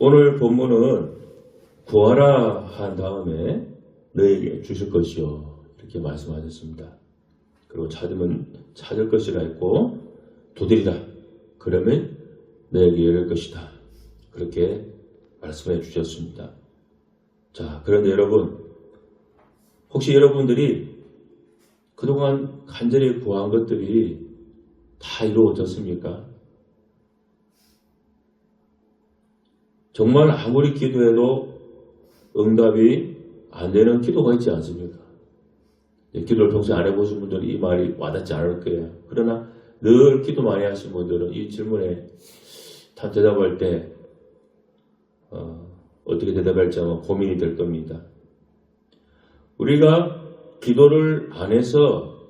오늘 본문은 구하라 한 다음에 너에게 주실 것이요 이렇게 말씀하셨습니다. 그리고 찾으면 찾을 것이라 했고 도들이라 그러면 너에게 열릴 것이다. 그렇게 말씀해 주셨습니다. 자, 그런데 여러분 혹시 여러분들이 그동안 간절히 구한 것들이 다 이루어졌습니까? 정말 아무리 기도해도 응답이 안 되는 기도가 있지 않습니까? 예, 기도를 평소에 안 해보신 분들은 이 말이 와닿지 않을 거예요. 그러나 늘 기도 많이 하신 분들은 이 질문에 다 대답할 때 어, 어떻게 대답할지 아마 고민이 될 겁니다. 우리가 기도를 안 해서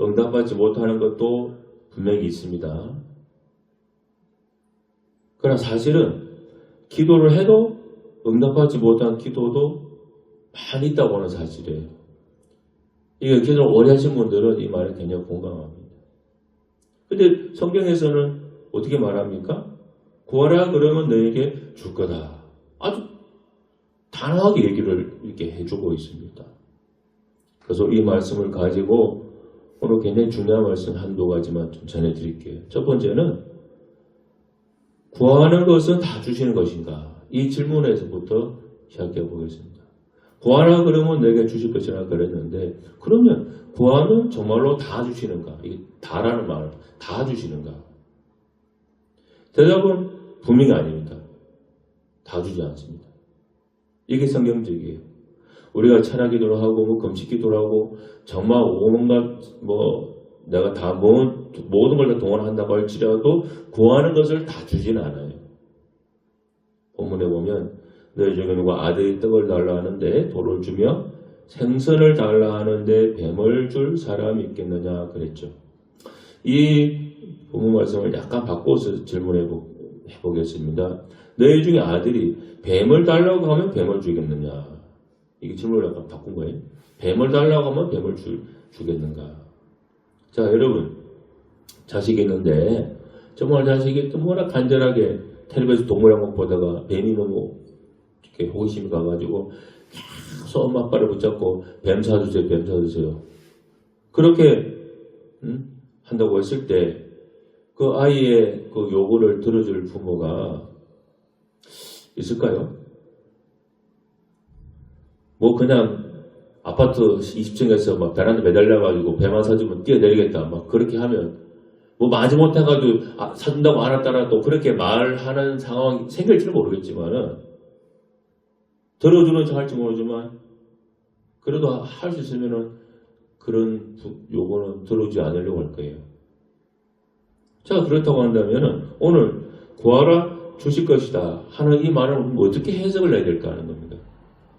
응답받지 못하는 것도 분명히 있습니다. 그러나 사실은 기도를 해도 응답받지 못한 기도도 많이 있다고 하는 사실이에요. 이게 기도를 오래 하신 분들은 이 말에 굉장히 공감합니다. 근데 성경에서는 어떻게 말합니까? 구하라 그러면 너에게 줄 거다. 아주 단호하게 얘기를 이렇게 해주고 있습니다. 그래서 이 말씀을 가지고 오늘 굉장히 중요한 말씀 한두 가지만 좀 전해드릴게요. 첫 번째는 구하는 것은 다 주시는 것인가? 이 질문에서부터 시작해 보겠습니다. 구하라 그러면 내게 주실 것이라 그랬는데 그러면 구하는 정말로 다 주시는가? 이게 다라는 말, 다 주시는가? 대답은 분명히 아닙니다. 다 주지 않습니다. 이게 성경적이에요. 우리가 찬양 기도를 하고 뭐 금식 기도를 하고 정말 온갖 뭐 내가 다 모은, 모든 걸 다 동원한다고 할지라도 구하는 것을 다 주진 않아요. 본문에 보면 너희 중에 누가 아들이 떡을 달라 하는데 돌을 주며 생선을 달라 하는데 뱀을 줄 사람이 있겠느냐 그랬죠. 이 본문 말씀을 약간 바꿔서 질문해 보, 해보겠습니다. 너희 중에 아들이 뱀을 달라고 하면 뱀을 주겠느냐? 이게 질문을 약간 바꾼 거예요. 뱀을 달라고 하면 뱀을 주, 주겠는가? 자, 여러분. 자식이 있는데, 정말 자식이 너무나 간절하게 텔레비에서 동물영화 보다가 뱀이 너무 이렇게 호기심이 가가지고 계속 엄마 아빠를 붙잡고 뱀 사주세요, 뱀 사주세요. 그렇게, 음? 한다고 했을 때, 그 아이의 그 요구를 들어줄 부모가 있을까요? 뭐 그냥 아파트 20층에서 막 베란다 매달려가지고 배만 사주면 뛰어내리겠다 막 그렇게 하면 뭐 마지못해가지고 아, 사준다고 알았다라도 그렇게 말하는 상황이 생길지는 모르겠지만은 들어주는 척 할지 모르지만 그래도 할 수 있으면은 그런 부- 요구는 들어주지 않으려고 할 거예요. 자 그렇다고 한다면은 오늘 구하라 주실 것이다 하는 이 말을 어떻게 해석을 해야 될까 하는 겁니다.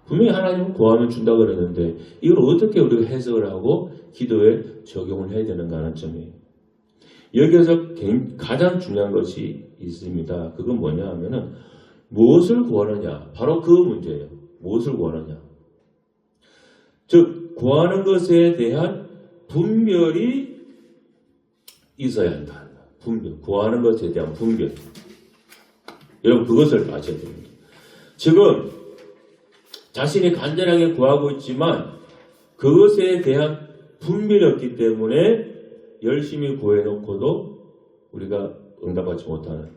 분명히 하나님은 구하면 준다 그랬는데 이걸 어떻게 우리가 해석을 하고 기도에 적용을 해야 되는가 하는 점이에요. 여기에서 가장 중요한 것이 있습니다. 그건 뭐냐 하면은 무엇을 구하느냐 바로 그 문제예요. 무엇을 구하느냐 즉 구하는 것에 대한 분별이 있어야 한다. 분별 구하는 것에 대한 분별 여러분 그것을 아셔야 됩니다. 지금 자신이 간절하게 구하고 있지만 그것에 대한 분별이 없기 때문에 열심히 구해놓고도 우리가 응답하지 못하는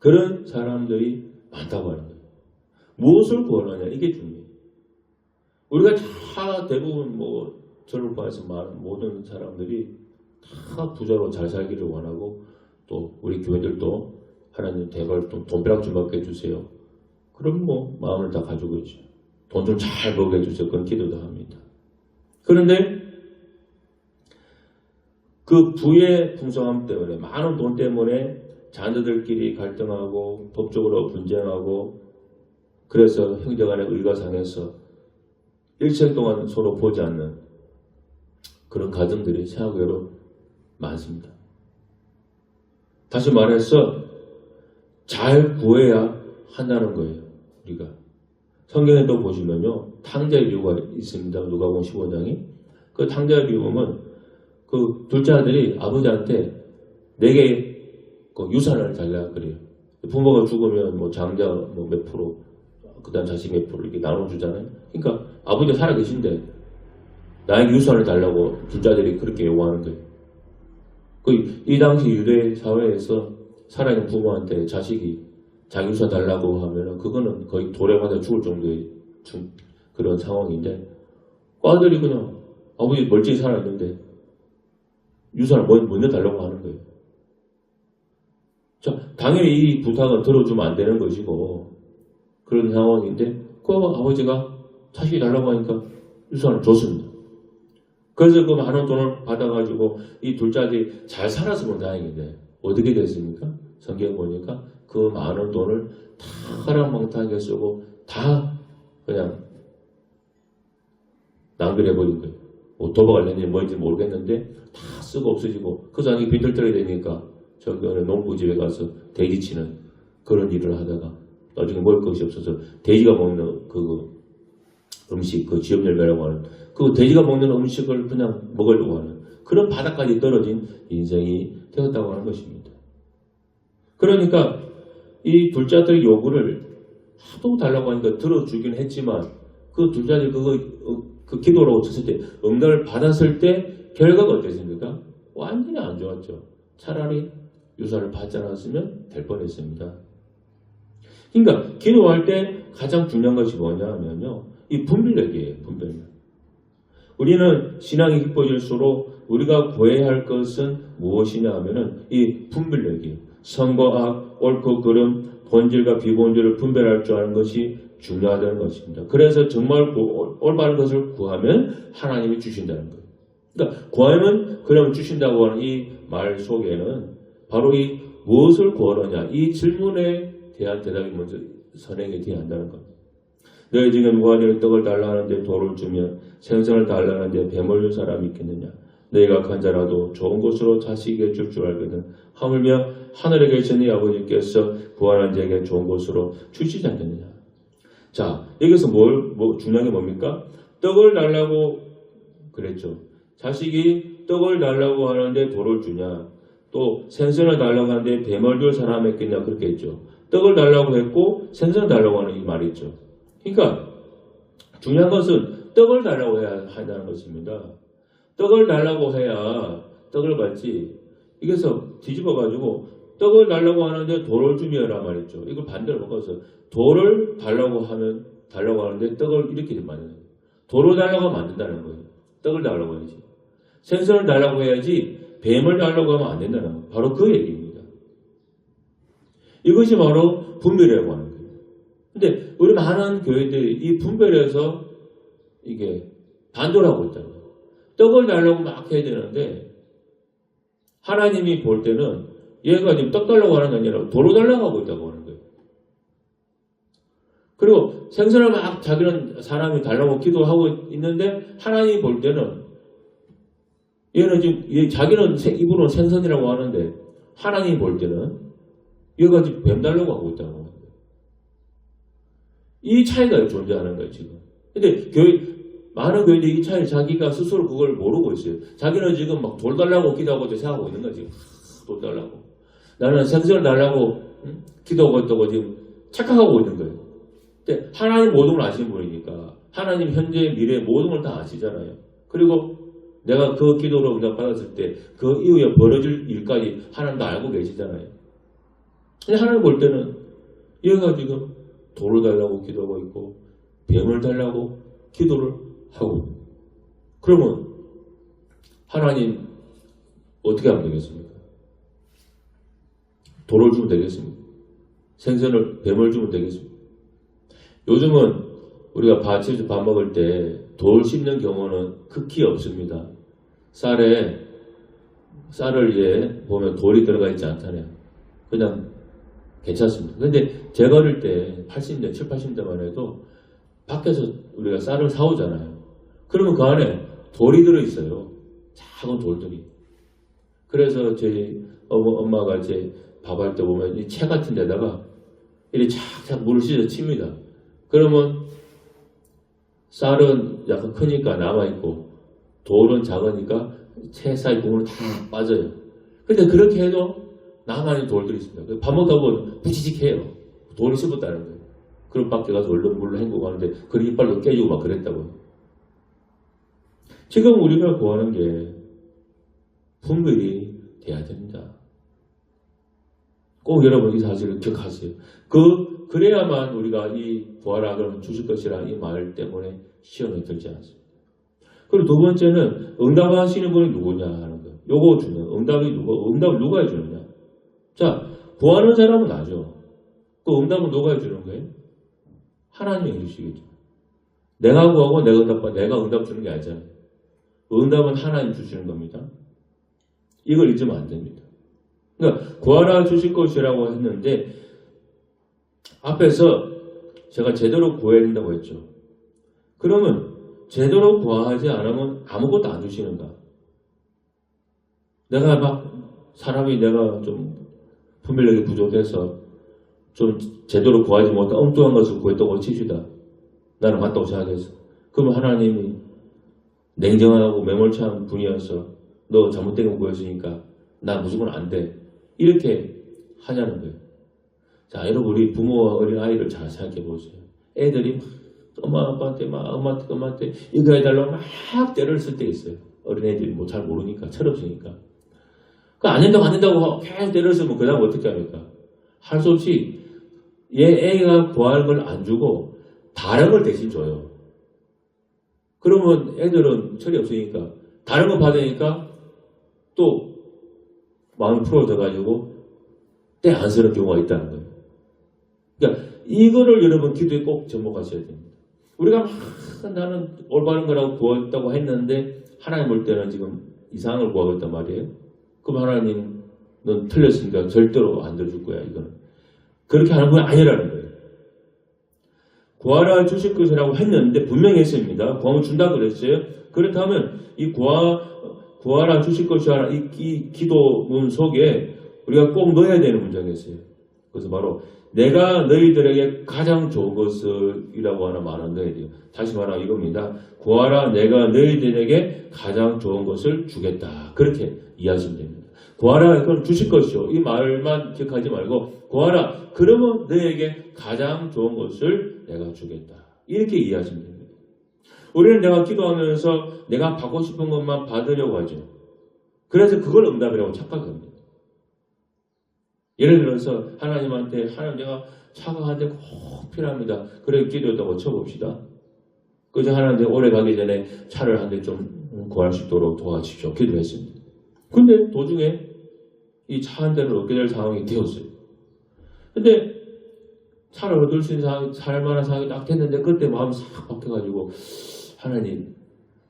그런 사람들이 많다고 하는 거예요. 무엇을 구하느냐 이게 중요해요. 우리가 다 대부분 뭐 저를 봐서 많은 모든 사람들이 다 부자로 잘 살기를 원하고 또 우리 교회들도 하나님 대발 돈, 돈벼락 좀 받게 해주세요. 그럼 뭐 마음을 다 가지고 있죠. 돈 좀 잘 벌게 해주세요. 그런 기도도 합니다. 그런데 그 부의 풍성함 때문에 많은 돈 때문에 자녀들끼리 갈등하고 법적으로 분쟁하고 그래서 형제간의 의가 상해서 일생 동안 서로 보지 않는 그런 가정들이 생각외로 많습니다. 다시 말해서 잘 구해야 한다는 거예요. 우리가 성경에도 보시면요 탕자의 비유가 있습니다. 누가복음 15장이 그 탕자의 비유는 그 둘째 아들이 아버지한테 내게 그 유산을 달라 그래요. 부모가 죽으면 뭐 장자 뭐 몇 프로, 그다음 자식 몇 프로 이렇게 나눠주잖아요. 그러니까 아버지가 살아 계신데 나에게 유산을 달라고 불자들이 그렇게 요구하는 거예요. 그 이 당시 유대 사회에서 살아있는 부모한테 자식이 유산 달라고 하면은 그거는 거의 돌에 맞아 죽을 정도의 중- 그런 상황인데 그 아들이 그냥 아버지 멀쩡히 살아있는데 유산을 먼- 먼저 달라고 하는 거예요. 자, 당연히 이 부탁은 들어주면 안 되는 것이고 그런 상황인데 그 아버지가 자식이 달라고 하니까 유산을 줬습니다. 그래서 그 많은 돈을 받아가지고 이 둘째 아들이 잘 살았으면 다행인데 어떻게 됐습니까? 성경 보니까 그 많은 돈을 다 하락망탕하게 쓰고 다 그냥 낭비해버린 거예요. 뭐 도박을 했는지 뭔지 모르겠는데 다 쓰고 없어지고 그 자기 빈털터리 되니까 저기 어느 농부 집에 가서 돼지 치는 그런 일을 하다가 나중에 먹을 것이 없어서 돼지가 먹는 그 음식 그 지엽열매라고 하는 그 돼지가 먹는 음식을 그냥 먹으려고 하는 그런 바닥까지 떨어진 인생이 되었다고 하는 것입니다. 그러니까 이 아들의 요구를 하도 달라고 하니까 들어주긴 했지만 그 아들이 그거 어, 그 기도라고 쳤을 때 응답을 받았을 때 결과가 어땠습니까? 완전히 안 좋았죠. 차라리 유산을 받지 않았으면 될 뻔했습니다. 그러니까 기도할 때 가장 중요한 것이 뭐냐 하면요. 이 분별력이에요. 분별력. 우리는 신앙이 깊어질수록 우리가 구해야 할 것은 무엇이냐 하면은 이 분별력이에요. 선과 악, 옳고 그름, 본질과 비본질을 분별할 줄 아는 것이 중요하다는 것입니다. 그래서 정말 구- 올- 올바른 것을 구하면 하나님이 주신다는 거예요. 그러니까 구하면 그러면 주신다고 하는 이 말 속에는 바로 이 무엇을 구하느냐 이 질문에 대한 대답이 먼저 선행이 되어야 한다는 겁니다. 너희 지금 무한히 떡을 달라 하는데 돌을 주면 생선을 달라 하는데 뱀을 줄 사람이 있겠느냐? 너희가 간 자라도 좋은 곳으로 자식에게 줄 줄 알거든. 하물며 하늘에 계신 네 아버지께서 구하는 자에게 좋은 곳으로 주시지 않겠느냐? 자, 여기서 뭘, 뭐, 중요한 게 뭡니까? 떡을 달라고 그랬죠. 자식이 떡을 달라고 하는데 돌을 주냐? 또 생선을 달라고 하는데 뱀을 줄 사람이 있겠냐? 그렇게 했죠. 떡을 달라고 했고 생선을 달라고 하는 이 말이 있죠. 그러니까 중요한 것은 떡을 달라고 해야 한다는 것입니다. 떡을 달라고 해야 떡을 받지. 이게서 뒤집어 가지고 떡을 달라고 하는데 돌을 주며라 말했죠. 이걸 반대로 바꿔서 돌을 달라고 하면 달라고 하는데 떡을 이렇게 만드는 거예요. 돌을 달라고 된다는 거예요. 떡을 달라고 해야지. 생선을 달라고 해야지 뱀을 달라고 하면 안 된다는 거예요. 바로 그 얘기입니다. 이것이 바로 분별이라고 하는 거예요. 근데 우리 많은 교회들이 이 분별에서 이게 하고 있다는 거예요. 떡을 달라고 막 해야 되는데 하나님이 볼 때는 얘가 지금 떡 달라고 하는 게 아니라 도로 달라고 하고 있다고 하는 거예요. 그리고 생선을 막 자기는 사람이 달라고 기도하고 있는데 하나님이 볼 때는 얘는 지금 얘 자기는 생- 입으로는 생선이라고 하는데 하나님이 볼 때는 얘가 지금 뱀 달라고 하고 있다고 하는 거예요. 이 차이가 존재하는 거예요 지금. 근데 교회 많은 교회들이 이 차이를 자기가 스스로 그걸 모르고 있어요. 자기는 지금 막 돌 달라고 기도하고 생각하고 있는 거지. 돌 달라고. 나는 생선을 달라고 응? 기도하고 있다고 지금 착각하고 있는 거예요. 근데 하나님 모든 걸 아시는 분이니까 하나님 현재 미래 모든 걸 다 아시잖아요. 그리고 내가 그 기도로 응답 받았을 때 그 이후에 벌어질 일까지 하나님도 알고 계시잖아요. 근데 하나님 볼 때는 얘가 지금 돌을 달라고 기도하고 있고 뱀을 달라고 기도를 하고 그러면 하나님 어떻게 하면 되겠습니까? 돌을 주면 되겠습니까? 생선을 뱀을 주면 되겠습니까? 요즘은 우리가 밭에서 밥 먹을 때 돌 씹는 경우는 극히 없습니다. 쌀에 쌀을 이제 보면 돌이 들어가 있지 않잖아요. 그냥 괜찮습니다. 근데 제가 어릴 때 80년, 7, 80년대만 해도 밖에서 우리가 쌀을 사오잖아요. 그러면 그 안에 돌이 들어있어요. 작은 돌들이. 그래서 저희 엄마가 이제 밥할 때 보면 이 채 같은 데다가 이렇게 착착 물을 씻어 칩니다. 그러면 쌀은 약간 크니까 남아있고 돌은 작으니까 채 사이 부분은 다 빠져요. 근데 그렇게 해도 나만이 돌들이 있습니다. 밥 먹다 보면 부지직해요. 돌을 씹었다는 거예요. 그럼 밖에 가서 얼른 물로 헹구고 하는데 그 이빨로 깨지고 막 그랬다고요. 지금 우리가 구하는 게 분별이 돼야 됩니다. 꼭 여러분 이 사실을 기억하세요. 그, 그래야만 우리가 이 부활학을 주실 것이라 이 말 때문에 시험에 들지 않습니다. 그리고 두 번째는 응답하시는 분이 누구냐 하는 거예요. 요거 주는 응답이 누구, 응답을 누가 해주느냐. 자, 구하는 사람은 나죠. 그 응답은 누가 해주는 거예요? 하나님이 해주시겠죠. 내가 구하고 내가 응답받, 내가 응답 주는 게 아니잖아요. 응답은 하나님 주시는 겁니다. 이걸 잊으면 안 됩니다. 그러니까 구하라 주실 것이라고 했는데 앞에서 제가 제대로 구해야 된다고 했죠. 그러면 제대로 구하지 않으면 아무것도 안 주시는가? 내가 막 사람이 내가 좀 분별력이 부족해서 좀 제대로 구하지 못한 엉뚱한 것을 구했다고 칩시다. 나는 맞다고 생각해서. 그러면 하나님이 냉정하고 매몰찬 분이어서 너 잘못된 거 구했으니까 나 무조건 안 돼. 이렇게 하냐는 거예요. 자, 여러분 우리 부모와 어린 아이를 잘 생각해 보세요. 애들이 막 엄마 아빠한테 막 엄마한테 엄마한테 이거 해달라고 막 때를 쓸 때 있어요. 어린 애들이 뭐 잘 모르니까 철없으니까. 그안 된다고 안 된다고 계속 때를 쓰면 그 다음 어떻게 합니까? 할 수 없이 얘 애가 구할 걸안 주고 다른 걸 대신 줘요. 그러면 애들은 철이 없으니까 다른 거 받으니까 또 마음이 풀어져가지고 때안 쓰는 경우가 있다는 거예요. 그러니까 이거를 여러분 기도에 꼭 접목하셔야 됩니다. 우리가 막 나는 올바른 거라고 구했다고 했는데 하나님 볼 때는 지금 이상을 구하고 있단 말이에요. 그럼 하나님 넌 틀렸으니까 절대로 안 들어줄 거야 이거는. 그렇게 하는 건 아니라는 거예요. 구하라 주실 것이라고 했는데 분명히 했습니다. 구하면 준다 그랬어요. 그렇다면 이 구하, 구하라 주실 것이라 이, 이 기도문 속에 우리가 꼭 넣어야 되는 문장이 있어요. 그래서 바로 내가 너희들에게 가장 좋은 것을이라고 하는 넣어야 돼요. 다시 말하면 이겁니다. 구하라 내가 너희들에게 가장 좋은 것을 주겠다. 그렇게 이해하시면 됩니다. 구하라 그럼 주실 것이요. 이 말만 기억하지 말고 구하라 그러면 너에게 가장 좋은 것을 내가 주겠다. 이렇게 이해하시면 됩니다. 우리는 내가 기도하면서 내가 받고 싶은 것만 받으려고 하죠. 그래서 그걸 응답이라고 착각합니다. 예를 들어서 하나님한테 하나님 내가 차가 한대 꼭 필요합니다. 그래 기도했다고 쳐봅시다. 그저 하나님한테 오래 가기 전에 차를 한 대 좀 구할 수 있도록 도와주십시오. 기도했습니다. 근데 도중에 이 차 한 대를 얻게 될 상황이 되었어요. 근데 차를 얻을 수 있는 상황, 살 만한 상황이 딱 됐는데 그때 마음이 싹 바뀌어가지고 하나님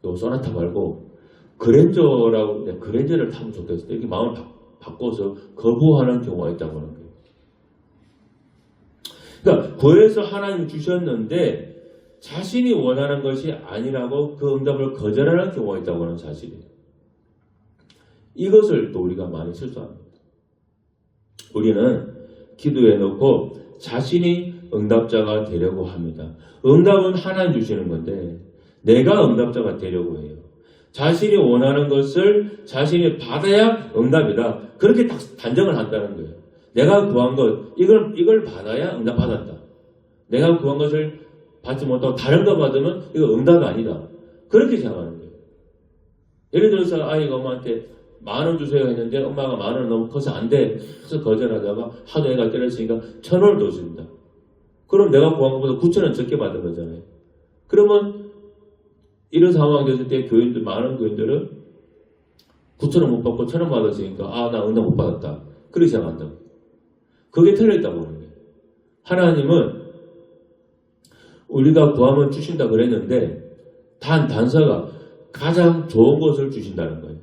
요 소나타 말고 그랜저라고 내가 그랜저를 타면 좋겠어. 이렇게 마음을 바, 바꿔서 거부하는 경우가 있다고 하는 거예요. 그러니까 구해서 하나님 주셨는데 자신이 원하는 것이 아니라고 그 응답을 거절하는 경우가 있다고 하는 사실이에요. 이것을 또 우리가 많이 실수합니다. 우리는 기도해 놓고 자신이 응답자가 되려고 합니다. 응답은 하나님 주시는 건데 내가 응답자가 되려고 해요. 자신이 원하는 것을 자신이 받아야 응답이다. 그렇게 딱 단정을 한다는 거예요. 내가 구한 것, 이걸, 이걸 받아야 응답 받았다. 내가 구한 것을 받지 못하고 다른 거 받으면 이거 응답이 아니다. 그렇게 생각하는 거예요. 예를 들어서 아이가 엄마한테 만 원 주세요 했는데 엄마가 만 원 너무 커서 안 돼. 그래서 거절하다가 하도 애가 때렸으니까 천 원을 줬습니다. 그럼 내가 구한 것보다 구천 원 적게 받은 거잖아요. 그러면 이런 상황이 됐을 때 교인들, 많은 교인들은 9천원 못 받고 천원 받았으니까 아, 나 응답 못 받았다. 그렇게 생각한다. 그게 틀렸다고 하는 거예요. 하나님은 우리가 구하면 주신다 그랬는데 단 단서가 가장 좋은 것을 주신다는 거예요.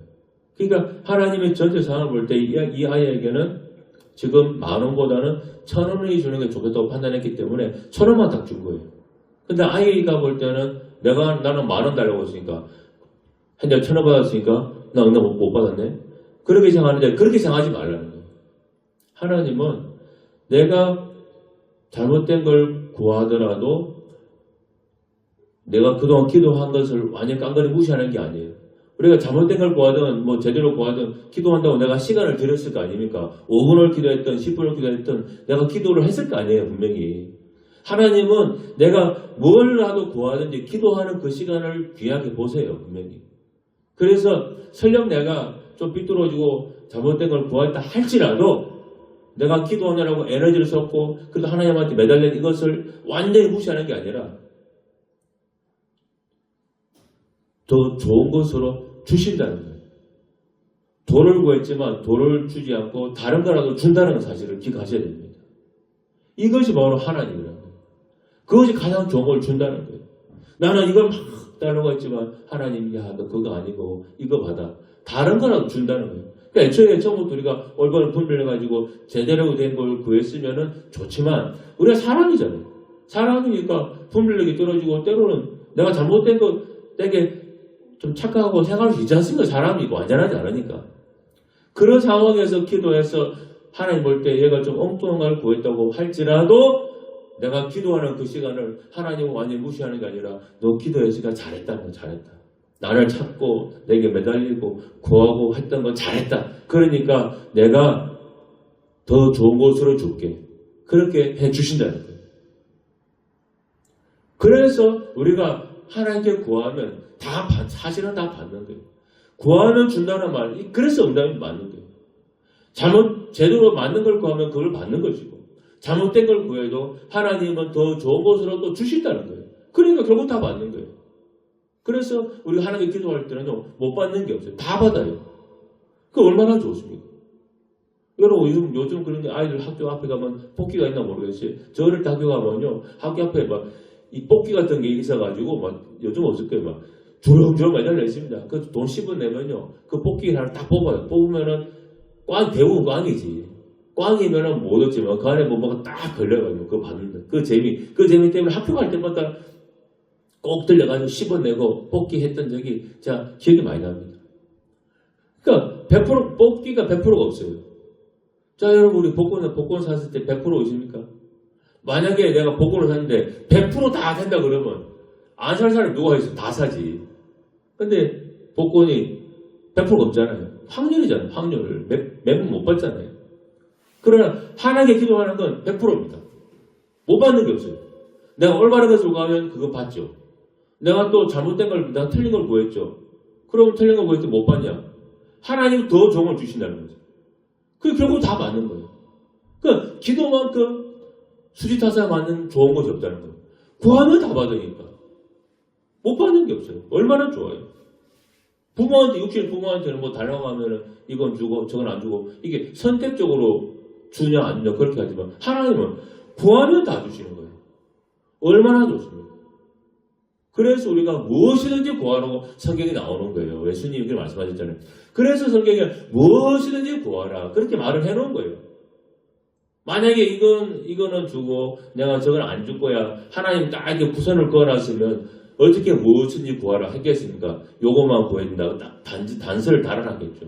그러니까 하나님의 전체 상황을 볼 때 이 아이에게는 지금 만 원보다는 천 원이 주는 게 좋겠다고 판단했기 때문에 천 원만 딱 준 거예요. 근데 아이가 볼 때는 내가 나는 만 원 달라고 했으니까 현재 천원 받았으니까 나 응답 못, 못 받았네. 그렇게 생각하는데 그렇게 생각하지 말라는 거예요. 하나님은 내가 잘못된 걸 구하더라도 내가 그동안 기도한 것을 완전 깡그리 무시하는 게 아니에요. 우리가 잘못된 걸 구하든 뭐 제대로 구하든 기도한다고 내가 시간을 들였을 거 아닙니까? 5분을 기도했든 10분을 기도했든 내가 기도를 했을 거 아니에요 분명히. 하나님은 내가 뭘 하도 구하든지 기도하는 그 시간을 귀하게 보세요 분명히. 그래서 설령 내가 좀 삐뚤어지고 잘못된 걸 구했다 할지라도 내가 기도하느라고 에너지를 썼고 그래도 하나님한테 매달린 이것을 완전히 무시하는 게 아니라 더 좋은 것으로 주신다는 거예요. 돈을 구했지만 돈을 주지 않고 다른 거라도 준다는 사실을 기억하셔야 됩니다. 이것이 바로 하나님이라는. 그것이 가장 좋은 걸 준다는 거예요. 나는 이걸 막 달라고 했지만 하나님 야 너 그거 아니고 이거 받아. 다른 거라도 준다는 거예요. 그러니까 애초에 처음부터 우리가 얼굴을 분별해가지고 제대로 된 걸 구했으면은 좋지만 우리가 사람이잖아요. 사람이니까 분별력이 떨어지고 때로는 내가 잘못된 거 되게 좀 착각하고 생각할 수 있지 않습니까? 사람이 완전하지 않으니까. 그런 상황에서 기도해서 하나님 볼 때 얘가 좀 엉뚱한 걸 구했다고 할지라도 내가 기도하는 그 시간을 하나님은 완전히 무시하는 게 아니라 너 기도했으니까 잘했다. 너 잘했다. 나를 찾고 내게 매달리고 구하고 했던 건 잘했다. 그러니까 내가 더 좋은 곳으로 줄게. 그렇게 해 주신다는 거예요. 그래서 우리가 하나님께 구하면 다 받- 사실은 다 받는 거예요. 구하면 준다는 말, 이- 그래서 응답이 맞는 거예요. 잘못 제대로 맞는 걸 구하면 그걸 받는 것이고 잘못된 걸 구해도 하나님은 더 좋은 것으로 또 주신다는 거예요. 그러니까 결국 다 받는 거예요. 그래서 우리가 하나님께 기도할 때는요 못 받는 게 없어요. 다 받아요. 그 얼마나 좋습니까? 여러분 요즘 요즘 그런 게 아이들 학교 앞에 가면 뽑기가 있나 모르겠어요. 저 어릴 때 학교 가면요 학교 앞에 막 이 뽑기 같은 게 있어가지고 막 요즘 거예요 막 주렁주렁 매달려 있습니다. 그 돈 10원 내면요 그 뽑기를 하나 딱 뽑아요. 뽑으면은 꽝 대부분 꽝이지. 꽝이면은 못 얻지만 그 안에 뭐가 딱 걸려가지고 그거 받는다. 그 재미 그 재미 때문에 학교 갈 때마다 꼭 들려가지고 10원 내고 뽑기 했던 적이 제가 기억이 많이 납니다. 그러니까 100% 뽑기가 100%가 없어요. 자 여러분 우리 복권 복권 샀을 때 100% 있습니까? 만약에 내가 복권을 샀는데 100%다 된다 그러면 안 살 사람 누가 있어? 다 사지. 근데 복권이 100%가 없잖아요. 확률이잖아요. 확률. 매- 매번 못 받잖아요. 그러나 하나님께 기도하는 건 100%입니다. 못 받는 게 없어요. 내가 올바른 것을 구하면 그거 받죠. 내가 또 잘못된 걸, 내가 틀린 걸 구했죠. 그럼 틀린 걸 구했을 때못 받냐? 하나님은 더 좋은 걸 주신다는 거죠. 그 결국 다 받는 거예요. 그 기도만큼 수지타사 맞는 좋은 것이 없다는 거예요. 구하면 다 받으니까. 못 받는 게 없어요. 얼마나 좋아요. 부모한테, 육신 부모한테는 뭐 달라고 하면은 이건 주고 저건 안 주고 이게 선택적으로 주냐 안 주냐 그렇게 하지만 하나님은 구하면 다 주시는 거예요. 얼마나 좋습니까? 그래서 우리가 무엇이든지 구하라고 성경이 나오는 거예요. 예수님이 그렇게 말씀하셨잖아요. 그래서 성경에 무엇이든지 구하라. 그렇게 말을 해놓은 거예요. 만약에 이건, 이거는 주고 내가 저건 안줄 거야. 하나님 딱 이렇게 구선을 그어놨으면 어떻게 무엇이든지 구하라 했겠습니까? 요것만 구해준다고 딱 단, 단서를 달아놨겠죠.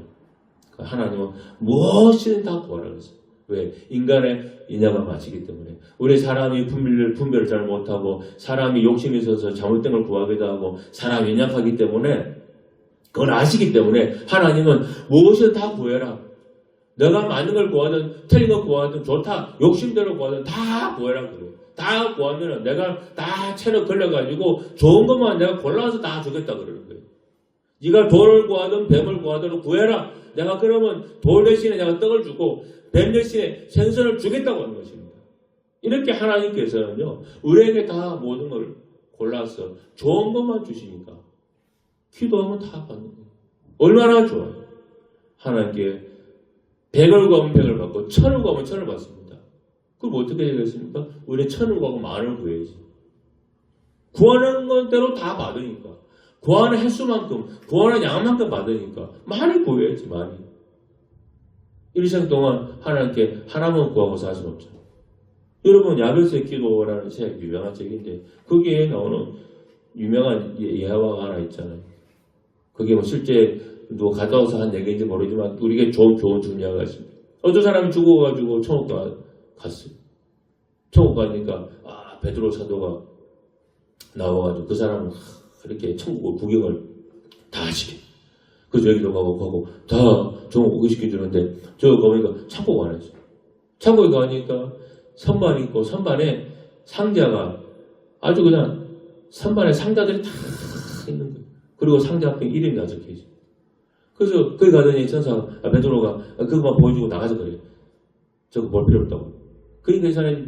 그 하나님은 무엇이든 다 구하라 그랬어요. 왜? 인간의 인양을 마치기 때문에. 우리 사람이 분별을, 분별을 잘 못하고, 사람이 욕심이 있어서 잘못된 걸 구하기도 하고, 사람이 연약하기 때문에, 그걸 아시기 때문에, 하나님은 무엇이든 다 구해라. 내가 맞는 걸 구하든, 틀린 걸 구하든, 좋다. 욕심대로 구하든, 다 구해라. 그래요. 다 구하면은 내가 다 체력 걸려가지고, 좋은 것만 내가 골라서 다 주겠다. 그러는 거예요. 네가 돌을 구하든, 뱀을 구하든 구해라. 내가 그러면 돌 대신에 내가 떡을 주고, 뱀 대신에 생선을 주겠다고 하는 것입니다. 이렇게 하나님께서는요, 우리에게 다 모든 걸 골라서 좋은 것만 주시니까 기도하면 다 받는 거예요. 얼마나 좋아요. 하나님께 백을 구하면 백을 받고 천을 구하면 천을 받습니다. 그럼 어떻게 되겠습니까? 우리 천을 구하고 만을 구해야지. 구하는 것대로 다 받으니까. 구하는 횟수만큼, 구하는 양만큼 받으니까 많이 구해야지, 많이. 일생 동안 하나님께 하나만 구하고 살 수는 없죠. 여러분 야베스의 기도라는 책 유명한 책인데 거기에 나오는 유명한 예- 예화가 하나 있잖아요. 그게 뭐 실제 누가 갔다 와서 한 얘기인지 모르지만 우리에게 좋은 교훈 주는 예화가 있습니다. 어떤 사람이 죽어가지고 천국 가, 갔어요. 천국 가니까 아 베드로 사도가 나와가지고 그 사람은 이렇게 천국을 구경을 다 하시게 그래서 여기로 가고 가고 다좀 오게 시켜주는데 저 가보니까 창고가 하나 있어. 창고에 가니까 선반 있고 선반에 상자가 아주 그냥 선반에 상자들이 다 있는 거예요. 그리고 상자 앞에 이름이 다 적혀 있어. 그래서 거기 가더니 천사가 아, 베드로가 아, 그거만 보여주고 나가서 그래. 저거 볼 필요 없다고. 그러니까 이 사람이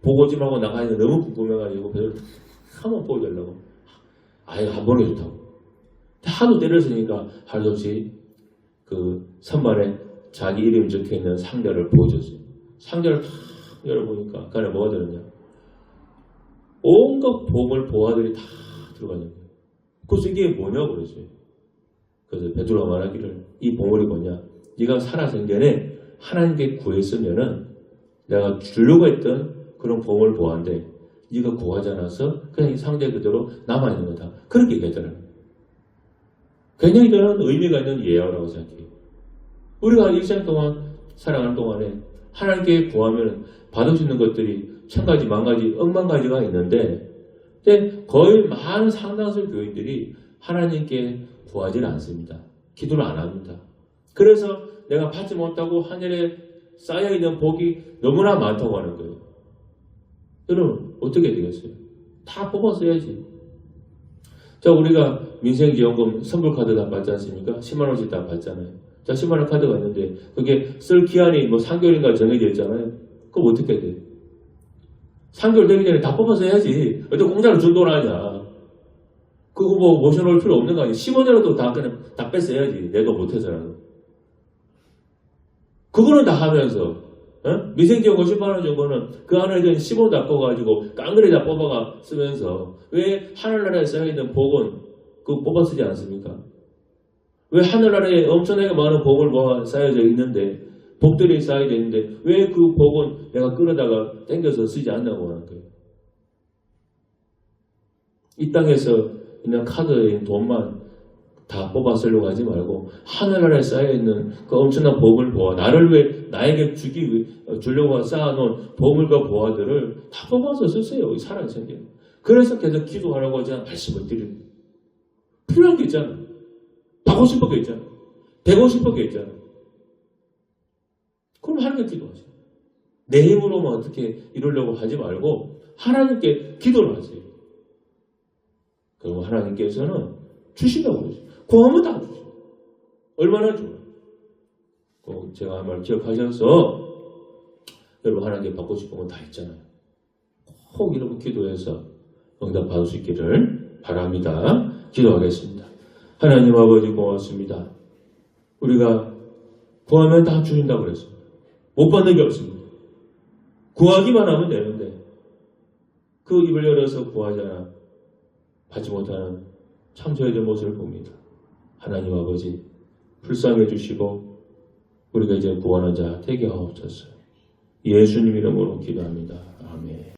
보고 오지 말고 나가니까 너무 궁금해가지고 베드로 한번 보여달라고. 아예 안 좋다고. 하도 때렸으니까 할수 없이 그 선반에 자기 이름이 적혀 있는 상자를 보여줬어요. 상자를 탁 열어보니까 그 안에 뭐가 들었냐. 온갖 보물 보화들이 다 들어가는 거예요. 그래서 이게 뭐냐고 그랬어요. 그래서 베드로가 말하기를 이 보물이 뭐냐. 네가 살아생전에 하나님께 구했으면은 내가 주려고 했던 그런 보물 보화인데 네가 구하지 않아서 그냥 이 상자 그대로 남아있는 거다. 그렇게 얘기하더라고요. 굉장히 저는 의미가 있는 예화라고 생각해요. 우리가 일생 동안 살아가는 동안에 하나님께 구하면 받을 수 있는 것들이 천 가지, 만 가지, 억만 가지가 있는데 근데 거의 많은 상당수 교인들이 하나님께 구하지는 않습니다. 기도를 안 합니다. 그래서 내가 받지 못하고 하늘에 쌓여있는 복이 너무나 많다고 하는 거예요. 여러분 어떻게 되겠어요? 다 뽑았어야지. 자 우리가 민생지원금 선불카드 다 받지 않습니까? 10만원씩 다 받잖아요. 자 10만원 카드가 있는데 그게 쓸 기한이 뭐 3개월인가 정해져 있잖아요. 그럼 어떻게 돼? 3개월 되기 전에 다 뽑아서 해야지. 어떻게 공짜로 준돈 아니야. 그거 뭐 모셔 놓을 필요 없는 거 아니야. 10원이라도 다 그냥 다 뺐어야지. 내가 못해서라도. 그거는 다 하면서 어? 미생지원금 10만원 준 거는 그 안에 든 10원 다 뽑아가지고 깡그리 다 뽑아가 쓰면서 왜 하늘나라에 쌓여있는 복은 그 뽑아 쓰지 않습니까? 왜 하늘나라에 엄청나게 많은 복을 모아 쌓여져 있는데 복들이 쌓여져 있는데 왜 그 복은 내가 끌어다가 땡겨서 쓰지 않냐고 하는 거예요. 이 땅에서 있는 카드에 돈만 다 뽑아 쓰려고 하지 말고 하늘나라에 쌓여있는 그 엄청난 보물 보화 나를 왜 나에게 주기 위- 어, 주려고 쌓아놓은 보물과 보화들을 다 뽑아서 쓰세요. 게. 그래서 계속 기도하라고 하지 않아 말씀을 드리는. 필요한 게 있잖아. 받고 싶은 게 있잖아. 되고 싶은 게 있잖아. 그럼 하나님께 기도하세요. 내 힘으로만 어떻게 이루려고 하지 말고 하나님께 기도를 하세요. 그리고 하나님께서는 주신다고 그러죠. 구하면 다 주죠. 얼마나 좋아요. 꼭 제가 한말 기억하셔서 여러분 하나님께 받고 싶은 건 다 있잖아요. 꼭 이러고 기도해서 응답 받을 수 있기를 바랍니다. 기도하겠습니다. 하나님 아버지 고맙습니다. 우리가 구하면 다 주신다고 그랬습니다. 못 받는 게 없습니다. 구하기만 하면 되는데 그 입을 열어서 구하잖아. 받지 못하는 참 저희들 모습을 봅니다. 하나님 아버지 불쌍해 주시고 우리가 이제 구원한 자 되게 하옵소서. 예수님 이름으로 기도합니다.